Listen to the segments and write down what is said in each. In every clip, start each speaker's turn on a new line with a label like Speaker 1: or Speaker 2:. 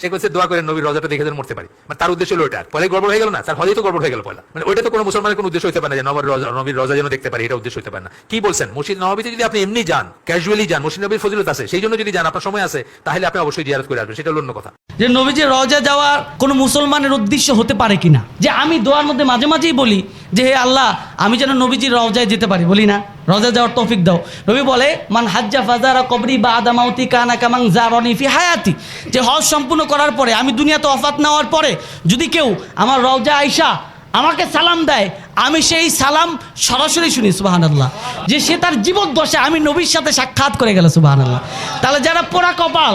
Speaker 1: সে বলছে দোয়া করে নবীর রজাটা দেখে যেন মরতে পারি। মানে তার উদ্দেশ্য হলো ওইটা পরে গড়বড় হয়ে গেল না? তার হজেই তো গড়বড় হয়ে গেল পয়লা। মানে ওইটা তো কোনো মুসলমানের কোনো উদ্দেশ্য হতে পারে না যে নবীর রজা নবীর রজা যেন দেখতে পারি, এটা উদ্দেশ্য হতে পারে না। কি বলছেন? মসজিদ নবাবিতে যদি আপনি এমনি যান ক্যাজুয়ালি যান, মসজিদ নবীর ফজিলত আছে, সেই জন্য যদি যান, আপনার সময় আছে, তাহলে আপনি অবশ্যই জিয়ারত করে আসবেন। সেটা অন্য কথা।
Speaker 2: যে নবীজির রওজা যাওয়ার কোনো মুসলমানের উদ্দেশ্য হতে পারে কিনা? যে আমি দোয়ার মধ্যে মাঝে মাঝেই বলি যে, হে আল্লাহ, আমি যেন নবীজির রওজায় যেতে পারি। বলি না। রওজা যাওয়ার তৌফিক দাও। রবি বলে, মান হাজ্জা ফাজারা কবরি বা আদামাউতি কানা কামাং জারনি ফি হায়াতি। যে হজ সম্পূর্ণ করার পরে, আমি দুনিয়াতে অফাত নেওয়ার পরে, যদি কেউ আমার রওজা আইসা আমাকে সালাম দেয়, আমি সেই সালাম সরাসরি শুনি সুবাহান আল্লাহ যে সে তার জীবন দশে আমি নবীর সাথে সাক্ষাৎ করে গেল সুবাহান আল্লাহ তাহলে যারা পোড়া কপাল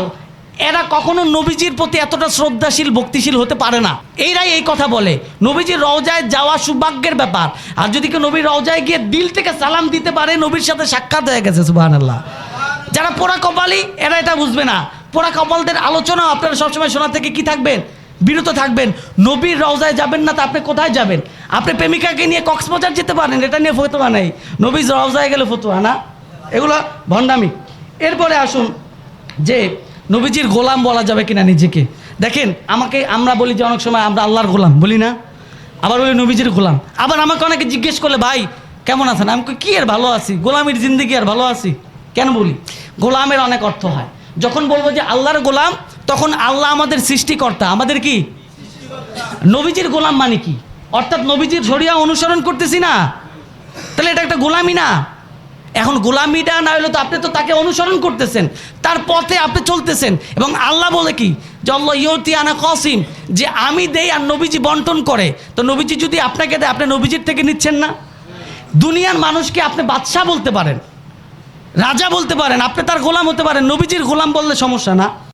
Speaker 2: এরা কখনো নবীজির প্রতি এতটা শ্রদ্ধাশীল, ভক্তিশীল হতে পারে না। এইরাই এই কথা বলে। নবীজির রওজায় যাওয়া সৌভাগ্যের ব্যাপার। আর যদি কেউ নবীর রওজায় গিয়ে দিল থেকে সালাম দিতে পারে, নবীর সাথে সাক্ষাৎ হয়ে গেছে সুবাহান আল্লাহ যারা পোড়া কপালি, এরা এটা বুঝবে না। পোড়া কপালদের আলোচনা আপনারা সবসময় শোনা থেকে কি থাকবেন? বিরত থাকবেন। নবীর রওজায় যাবেন না, তা আপনি কোথায় যাবেন? আপনি প্রেমিকাকে নিয়ে কক্সবাজার যেতে পারেন, এটা নিয়ে ফতোয়া নেই। নবীর রওজায় গেলে ফতোয়া, না? এগুলো ভণ্ডামি। এরপরে আসুন যে নবীজির গোলাম বলা যাবে কিনা নিজেকে? দেখেন, আমাকে আমরা বলি যে অনেক সময় আমরা আল্লাহর গোলাম, বলি না? আবার বলি নবীজির গোলাম। আবার আমাকে অনেকে জিজ্ঞেস করলে, ভাই, কেমন আছেন? আমি কি আর ভালো আছি? গোলামের জিন্দিগি আর ভালো আছি? কেন বলি? গোলামের অনেক অর্থ হয়। যখন বলব যে আল্লাহর গোলাম, তখন আল্লাহ আমাদের সৃষ্টিকর্তা। আমাদের কি? নবীজির গোলাম মানে কি? অর্থাৎ নবীজির শরিয়া অনুসরণ করতেছি না। তাহলে এটা একটা গোলামি না। এখন গোলামিটা না হলে তো আপনি তো তাকে অনুসরণ করতেছেন। তার পথে আপনি চলতেছেন। এবং আল্লাহ বলে কি? আল্লাহ ইয়তি আনা কসিম, যে আমি দেই আর নবীজি বন্টন করে। তো নবীজি যদি আপনাকে দেয়, আপনি নবীজির থেকে নিচ্ছেন না? দুনিয়ার মানুষকে আপনি বাদশাহ বলতে পারেন। রাজা বলতে পারেন, আপনি তার গোলাম হতে পারেন। নবীজির গোলাম বললে সমস্যা না।